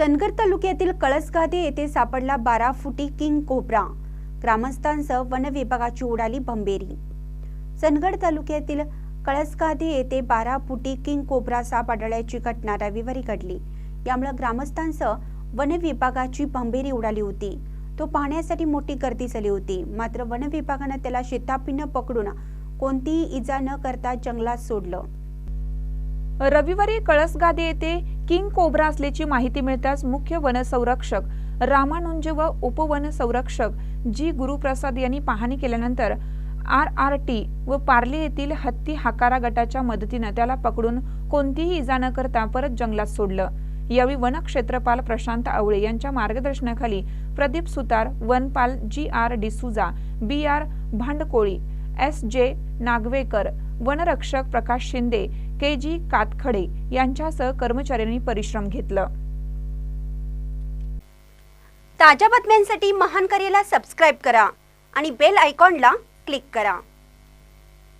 चंदगड तालुक्यातील कळसगादे येथे सापडला बारा फुटी किंग कोब्रा. ग्रामस्थांसह वन विभागाची उडाली भंबेरी चंदगड तालुक्यातील कळसगादे येथे बारा फुटी किंग कोब्रा साप आढळल्याची घटना रविवारी घडली. यामुळे ग्रामस्थांसह वन विभागाची भंबेरी उडाली होती. तो पाहण्यासाठी मोठी गर्दी झाली होती. मात्र वन विभागानं त्याला शेतापीनं पकडून कोणतीही इजा न करता जंगलात सोडलं. रविवारी कळसगादे येथे किंग कोब्रा असल्याची माहिती मिळताच मुख्य वनसंरक्षक रामानुंज व उपवन संरक्षक जी गुरुप्रसाद यांनी पाहणी केल्यानंतर आर आर टी व पार्ले येथील हत्ती हाकारा गटाच्या मदतीनं त्याला पकडून कोणतीही इजा न करता परत जंगलात सोडलं. यावेळी वन क्षेत्रपाल प्रशांत आवळे यांच्या मार्गदर्शनाखाली प्रदीप सुतार वनपाल G R D'Souza B R Bhandkoli S J Nagvekar वनरक्षक प्रकाश शिंदे के जी कातखडे यांच्यासह कर्मचाऱ्यांनी परिश्रम घेतलं. ताज्या बातम्यांसाठी महान करेला सबस्क्राईब करा आणि बेल आयकॉनला क्लिक करा.